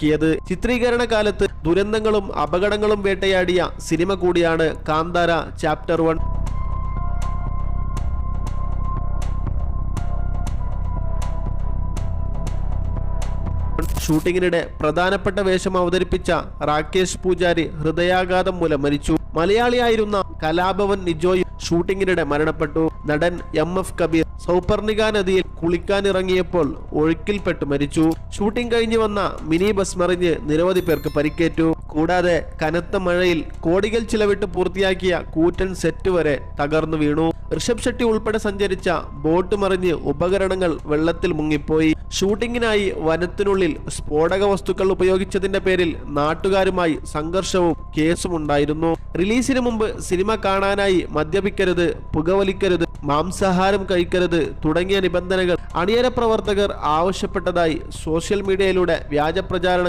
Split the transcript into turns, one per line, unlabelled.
ക്കിയത് ചിത്രീകരണ കാലത്ത് ദുരന്തങ്ങളും അപകടങ്ങളും വേട്ടയാടിയ സിനിമ കൂടിയാണ് കാന്താര ചാപ്റ്റർ വൺ. ഷൂട്ടിങ്ങിനിടെ പ്രധാനപ്പെട്ട വേഷം അവതരിപ്പിച്ച റാകേഷ് പൂജാരി ഹൃദയാഘാതം മൂലം മരിച്ചു. മലയാളിയായിരുന്ന കലാഭവൻ നിജോയ് ഷൂട്ടിങ്ങിനിടെ മരണപ്പെട്ടു. നടൻ എം എഫ് കബീർ സൗപർണിക നദിയിൽ കുളിക്കാനിറങ്ങിയപ്പോൾ ഒഴുക്കിൽപ്പെട്ട് മരിച്ചു. ഷൂട്ടിംഗ് കഴിഞ്ഞു വന്ന മിനി ബസ് മറിഞ്ഞ് നിരവധി പേർക്ക് പരിക്കേറ്റു. കൂടാതെ കനത്ത മഴയിൽ കോടികൾ ചിലവിട്ട് പൂർത്തിയാക്കിയ കൂറ്റൻ സെറ്റ് വരെ തകർന്നു വീണു. ഋഷഭ് ഷെട്ടി ഉൾപ്പെടെ സഞ്ചരിച്ച ബോട്ട് മറിഞ്ഞ് ഉപകരണങ്ങൾ വെള്ളത്തിൽ മുങ്ങിപ്പോയി. ഷൂട്ടിങ്ങിനായി വനത്തിനുള്ളിൽ സ്ഫോടക വസ്തുക്കൾ ഉപയോഗിച്ചതിന്റെ പേരിൽ നാട്ടുകാരുമായി സംഘർഷവും കേസും ഉണ്ടായിരുന്നു. റിലീസിന് മുമ്പ് സിനിമ കാണാനായി മദ്യപിക്കരുത് പുകവലിക്കരുത് മാംസാഹാരം കഴിക്കരുത് തുടങ്ങിയ നിബന്ധനകൾ അണിയര പ്രവർത്തകർ ആവശ്യപ്പെട്ടതായി സോഷ്യൽ മീഡിയയിലൂടെ വ്യാജ പ്രചാരണം